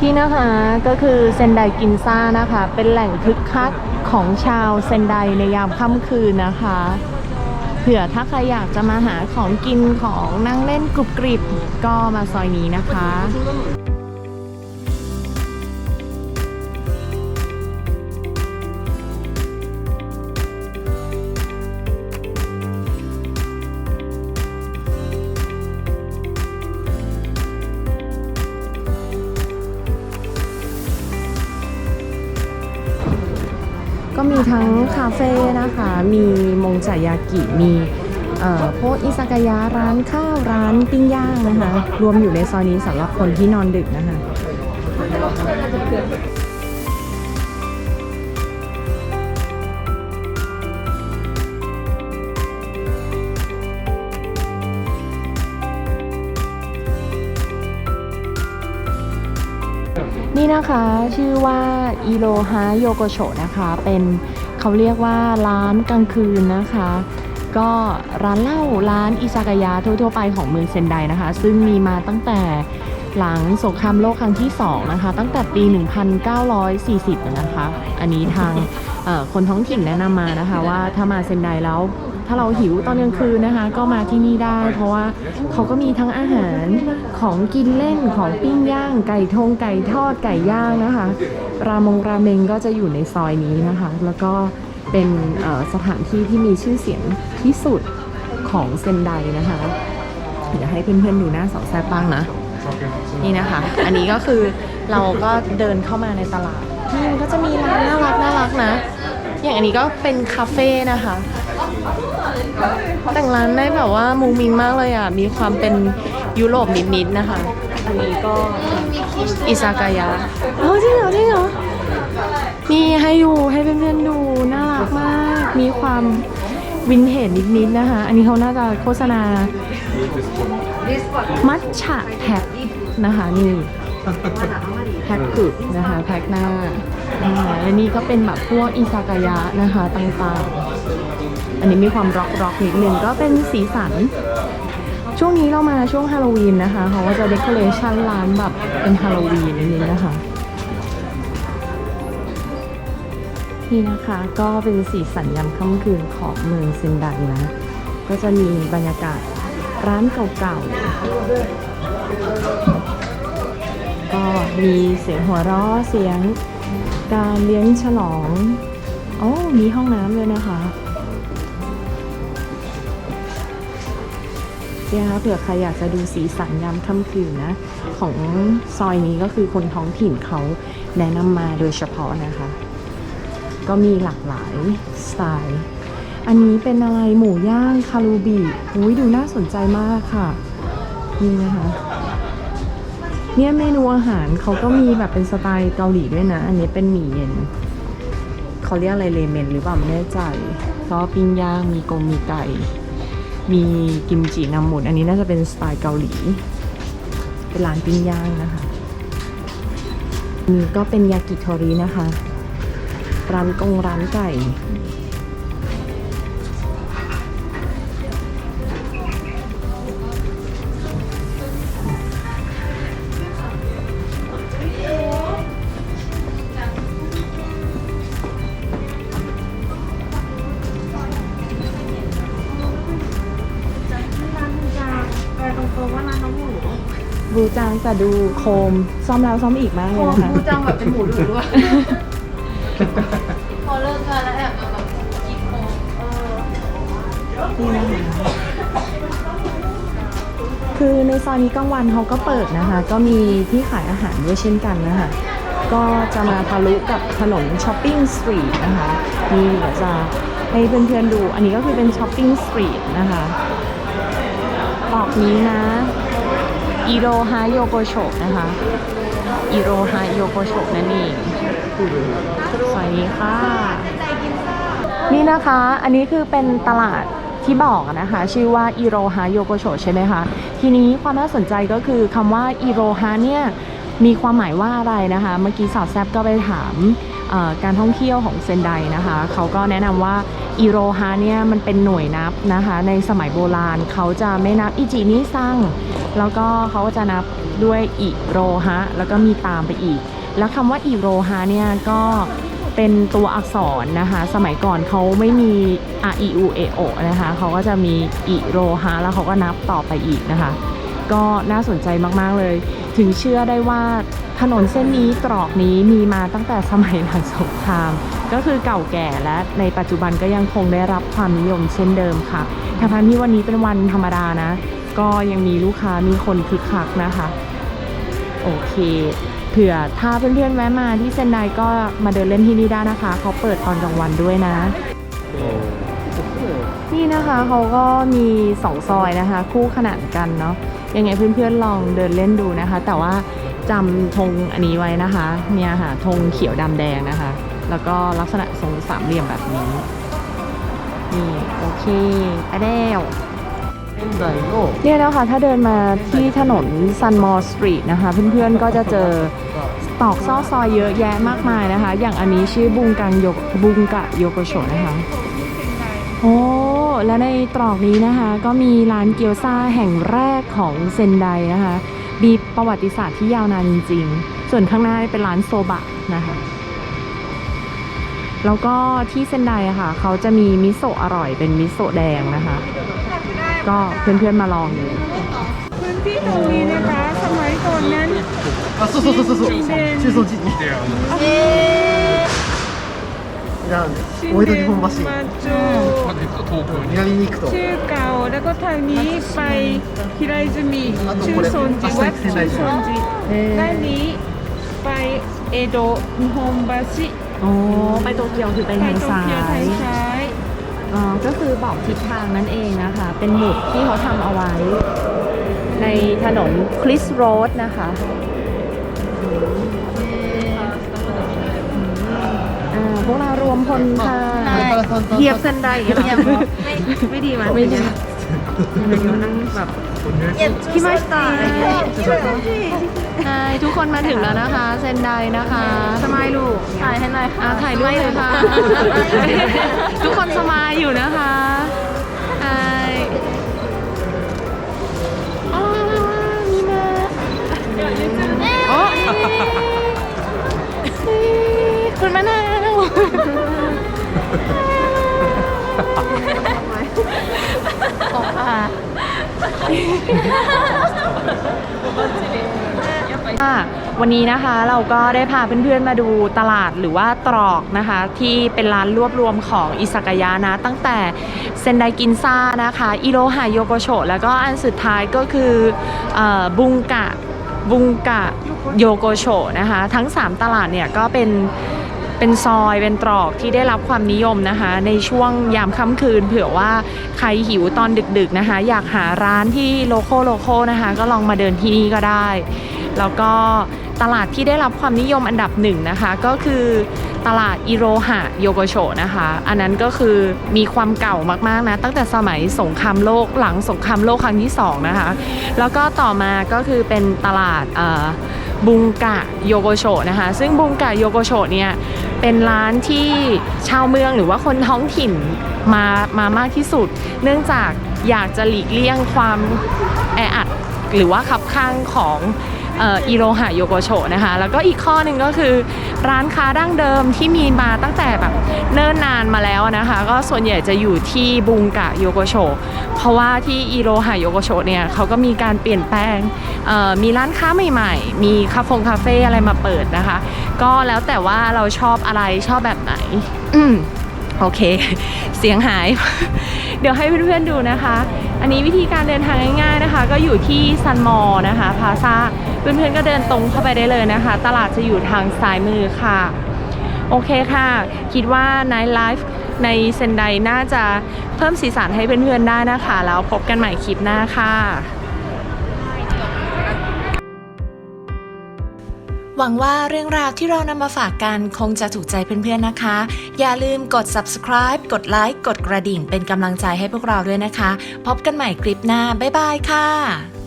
ที่นะคะก็คือเซนไดกินซ่านะคะ เป็นแหล่งคึกคักของชาวเซนไดในยามค่ำคืนนะคะเผื่อถ้าใครอยากจะมาหาของกินของนั่งเล่นกรุบกริบก็มาซอยนี้นะคะ ทั้งคาเฟ่นะคะ มีมงจายากิ มีเอ่อพวกอิซากายะร้านข้าวร้านปิ้งย่างนะคะ รวมอยู่ในซอยนี้สำหรับคนที่นอนดึกนะคะนี่นะคะชื่อว่าอิโรฮะโยโกโชนะคะ เป็น เขาเรียกว่าร้านกลางคืนนะคะ ก็ร้านเหล้าร้านอิซากายะทั่วๆไปของเมืองเซนไดนะคะ ซึ่งมีมาตั้งแต่หลังสงครามโลกครั้งที่ 2 นะคะ ตั้งแต่ปี 1940 นะคะ อันนี้ทางคนท้องถิ่นแนะนำมานะคะว่าถ้ามาเซนไดแล้ว ถ้าเราหิวตอนกลางคืนนะคะ ก็มาที่นี่ได้ เพราะว่าเขาก็มีทั้งอาหารของกินเล่นของปิ้งย่าง ไก่ทงไก่ทอดไก่ย่างนะคะ รามงราเมงก็จะอยู่ในซอยนี้นะคะ แล้วก็เป็นสถานที่ที่มีชื่อเสียงที่สุดของเซนไดนะคะเดี๋ยวให้เพื่อนๆดูหน้าเสาแซบบ้างนะนี่นะคะ อันนี้ก็คือเราก็เดินเข้ามาในตลาดนี่มันก็จะมีร้านน่ารักน่ารักนะ อย่างอันนี้ก็เป็นคาเฟ่นะคะ แต่งร้านได้แบบว่ามูมิงมากเลยอะ มีความเป็นยุโรปนิดๆนะคะ อันนี้ก็อิซากายะเออจริงเหรอจริงเหรอ นี่ให้ดูให้เพื่อนๆดู น่ารักมาก มีความวินเทจนิดๆนะคะ อันนี้เขาน่าจะโฆษณา มัทฉะแพ็คนะคะนี่แพ็คกึกนะคะ แพ็คหน้าอ่าและนี่ก็เป็นแบบพวกอิซากายะนะคะต่างๆ อันนี้มีความร็อกร็อกนิดนึงก็เป็นสีสัน ช่วงนี้เรามาช่วงฮาโลวีนนะคะเขาก็จะเดคอเรชันร้านแบบเป็นฮาโลวีนนิดนึงนะคะนี่นะคะก็เป็นสีสันยามค่ำคืนของเมืองเซนไดนะ ก็จะมีบรรยากาศร้านเก่าๆ ก็มีเสียงหัวเราะเสียงการเลี้ยงฉลอง โอ้มีห้องน้ำเลยนะคะ เนี่ยนะคะเผื่อใครอยากจะดูสีสันยามค่ำคืนนะ ของซอยนี้ก็คือคนท้องถิ่นเขาแนะนำมาโดยเฉพาะนะคะ ก็มีหลากหลายสไตล์ อันนี้เป็นอะไรหมูย่างคารูบิอุ้ยดูน่าสนใจมากค่ะ นี่นะคะเนี่ยเมนูอาหารเขาก็มีแบบเป็นสไตล์เกาหลีด้วยนะ อันนี้เป็นหมี่เย็นเขาเรียกอะไรเลเมนหรือเปล่าไม่แน่ใจก็ปิ้งย่างมีกงมีไก่ มีกิมจิน้ำหมุนอันนี้น่าจะเป็นสไตล์เกาหลี เป็นร้านปิ้งย่างนะคะนี่ก็เป็นยากิทอรีนะคะร้านกงร้านไก่ บูจังแต่ดูโคมซ่อมแล้วซ่อมอีกมากเลยนะคะกูจังแบบเป็นหมูหรือว่าพอเลิกงานแล้วแอบมาแบบกินโคมเออนี่นะคะคือในซอยนี้กลางวันเขาก็เปิดนะคะ ก็มีที่ขายอาหารด้วยเช่นกันนะคะก็จะมาทะลุกับถนนช้อปปิ้งสตรีทนะคะนี่เดี๋ยวจะให้เพื่อนๆดู อันนี้ก็คือเป็นช้อปปิ้งสตรีทนะคะตอกนี้นะ อิโรฮาโยโกโชนะคะอิโรฮาโยโกโชนั่นเองสวัสดีค่ะ นี่นะคะ อันนี้คือเป็นตลาดที่บอกนะคะ ชื่อว่าอิโรฮาโยโกโชใช่ไหมคะ ทีนี้ความน่าสนใจก็คือคำว่าอิโรฮาเนี่ย มีความหมายว่าอะไรนะคะ เมื่อกี้สาวแซบก็ไปถาม การท่องเที่ยวของเซนไดนะคะเขาก็แนะนำว่าอิโรฮาเนี่ยมันเป็นหน่วยนับนะคะในสมัยโบราณเขาจะไม่นับอิจินิซังแล้วก็เขาก็จะนับด้วยอิโรฮะแล้วก็มีตามไปอีก แล้วคำว่าอิโรฮะเนี่ยก็เป็นตัวอักษรนะคะ สมัยก่อนเขาไม่มี a i u e o นะคะเขาก็จะมีอิโรฮะแล้วเขาก็นับต่อไปอีกนะคะ ก็น่าสนใจมากๆเลย ถึงเชื่อได้ว่า ถนนเส้นนี้ตรอกนี้มีมาตั้งแต่สมัยหลังสงคราม ก็คือเก่าแก่และในปัจจุบันก็ยังคงได้รับความนิยมเช่นเดิมค่ะทั้งที่วันนี้เป็นวันธรรมดานะ ก็ยังมีลูกค้ามีคนคึกคักนะคะ โอเคเผื่อถ้าเพื่อนๆแวะมาที่เซนไดก็มาเดินเล่นที่นี่ได้นะคะ เขาเปิดตอนกลางวันด้วยนะ นี่นะคะเขาก็มีสองซอยนะคะ คู่ขนานกันเนาะยังไงเพื่อนๆลองเดินเล่นดูนะคะ แต่ว่า จำธงอันนี้ไว้นะคะเนี่ยค่ะธงเขียวดำแดงนะคะ แล้วก็ลักษณะทรงสามเหลี่ยมแบบนี้ นี่ โอเคไปแล้วเนี่ยแล้วค่ะถ้าเดินมาที่ถนนซันมอลสตรีทนะคะ เพื่อนๆก็จะเจอตอกซอกซอยเยอะแยะมากมายนะคะ อย่างอันนี้ชื่อบุงกังยกบุงกะโยโกโชนะคะโอ้และในตรอกนี้นะคะ ก็มีร้านเกี๊ยวซาแห่งแรกของเซนไดนะคะ มีประวัติศาสตร์ที่ยาวนานจริงๆ ส่วนข้างหน้าเป็นร้านโซบะนะคะแล้วก็ที่เซนไดอะค่ะ เขาจะมีมิโซะอร่อยเป็นมิโซะแดงนะคะ ก็เพื่อนๆมาลองดูพื้นที่ตรงนี้นะคะ สมัยก่อนนั้นชื่อโซจิชื่อโซจิ う神殿中尊寺にいや大江戸日本橋 มาจู 南に行くと ชื่อเก่าแล้วก็ทางนี้ไปพิไรจะมีชื่อโซนจิวัดชื่อโซนจิด้านนี้ไปเอโดะนิฮงบาชิ อ๋อ ไปโตเกียวคือไป ไท ทาย ง โต ซ้า เกียวไทย ย ซ้าย อ๋อ ก็คือบอกทิศทางนั่นเองนะคะ เป็นหมุดที่เขาทำเอาไว้ ในถนนคริสโรดนะคะ วกเรารวมพลค่ะเหยียบเส้นได้อย่างเงี้ยไม่ไม่ดีไหมไม่ดีนั่งแบบที่ไม่ตายใช่ทุกคนมาถึงแล้วนะคะ เซนไดนะคะสมายลูกถ่ายให้หน่อยค่ะถ่ายรูปเลยค่ะ ทุกคนสมายอยู่นะคะ ค่ะวันนี้นะคะเราก็ได้พาเพื่อนๆมาดูตลาดหรือว่าตรอกนะคะ ที่เป็นร้านรวบรวมของอิซากายะนะ ตั้งแต่เซนไดกินซ่านะคะ อิโรฮาโยโกโชแล้วก็อันสุดท้ายก็คือเออบุงกะบุงกะโยโกโชนะคะ ทั้ง 3 ตลาดเนี่ยก็เป็น เป็นซอยเป็นตรอกที่ได้รับความนิยมนะคะ ในช่วงยามค่ำคืน เผื่อว่าใครหิวตอนดึกๆนะคะ อยากหาร้านที่โลโก้โลโก้นะคะ ก็ลองมาเดินที่นี่ก็ได้ แล้วก็ตลาดที่ได้รับความนิยมอันดับหนึ่งนะคะ ก็คือตลาดอิโรหะโยโกโชนะคะ อันนั้นก็คือมีความเก่ามากๆนะ ตั้งแต่สมัยสงครามโลกหลังสงครามโลกครั้งที่สองนะคะ แล้วก็ต่อมาก็คือเป็นตลาดบุงกะโยโกโชนะคะ ซึ่งบุงกะโยโกโชเนี่ย เป็นร้านที่ชาวเมืองหรือว่าคนท้องถิ่นมามามากที่สุด เนื่องจากอยากจะหลีกเลี่ยงความแออัดหรือว่าขับข้างของ อิโรหะโยโกโชนะคะ แล้วก็อีกข้อหนึ่งก็คือร้านค้าดั้งเดิมที่มีมาตั้งแต่แบบเนิ่นนานมาแล้วนะคะ ก็ส่วนใหญ่จะอยู่ที่บุงกะโยโกโชเพราะว่าที่อิโรหะโยโกโชเนี่ยเขาก็มีการเปลี่ยนแปลงมีร้านค้าใหม่ ๆ มีคาเฟงคาเฟ่อะไรมาเปิดนะคะ ก็แล้วแต่ว่าเราชอบอะไรชอบแบบไหน อืมโอเค เสียงหาย เดี๋ยวให้เพื่อนๆดูนะคะ อันนี้วิธีการเดินทางง่ายๆนะคะ ก็อยู่ที่ซันมอลนะคะ พาซา เพื่อนๆก็เดินตรงเข้าไปได้เลยนะคะ ตลาดจะอยู่ทางซ้ายมือค่ะ โอเคค่ะ คิดว่า Night Life ในเซนไดน่าจะเพิ่มสีสันให้เพื่อนๆได้นะคะ แล้วพบกันใหม่คลิปหน้าค่ะหวังว่าเรื่องราวที่เรานำมาฝากกันคงจะถูกใจเพื่อนๆนะคะ อย่าลืมกด subscribe กดไลค์ กดกระดิ่งเป็นกำลังใจให้พวกเราด้วยนะคะ พบกันใหม่คลิปหน้า บ๊ายบายค่ะ